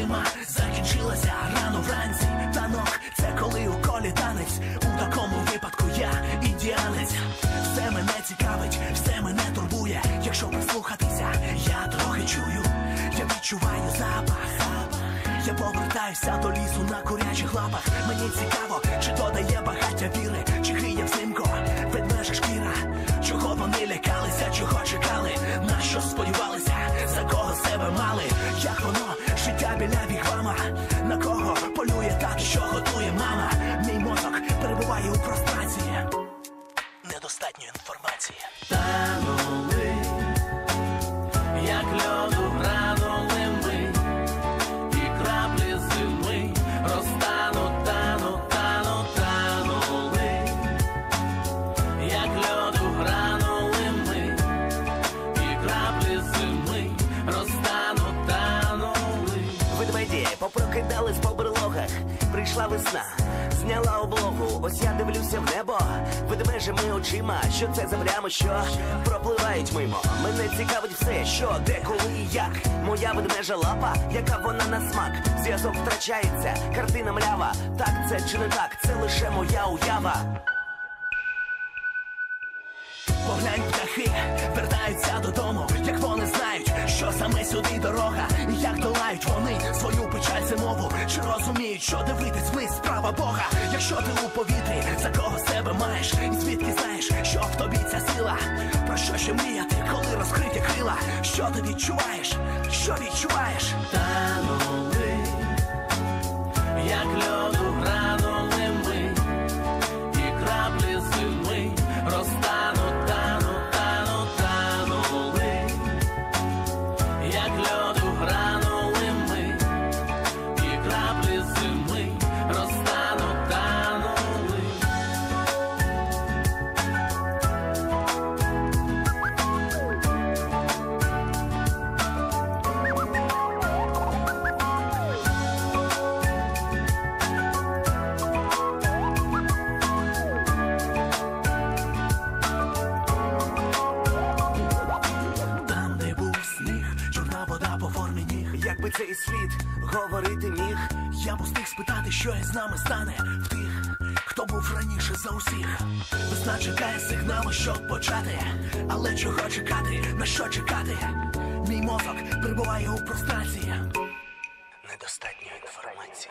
зима закінчилася рано вранці. Танок це коли у колі танець. У такому випадку я індіанець. Все мене цікавить, все мене турбує. Якщо прислухатися, я трохи чую. Я відчуваю запах. Я повертаюся до лісу на курячих лапах. Мені цікаво, чи додає багаття віри, чи гріє взимко ведмежа шкіра. Чого вони лякалися, чого чекали, на що сподівалися, за кого себе мали, як воно життя біля вігвама, на кого полює так, що готує мама. Мій мозок перебуває у прострації. Весна, зняла облогу. Ось я дивлюся в небо, ведмежими очима, що це за плями, що пропливають мимо. Мене цікавить все, що, де, коли і як. Моя ведмежа лапа, яка вона на смак. Зв'язок втрачається, картина млява. Так це чи не так, це лише моя уява. Поглянь, птахи вертаються додому, як вони знають, що саме сюди дорога, і як долають вони свою печаль що дивитись ми справа Бога, якщо ти у повітрі, за кого себе маєш, і звідки знаєш, що в тобі ця сила, про що ще мріяти, коли розкриті крила, що ти відчуваєш, що відчуваєш, Та танули, як льоду якби цей світ говорити міг, я б устиг спитати, що із нами стане в тих, хто був раніше за усіх. Весна чекає сигналу, щоб почати, але чого чекати, на що чекати? Мій мозок перебуває у прострації. Недостатньо інформації.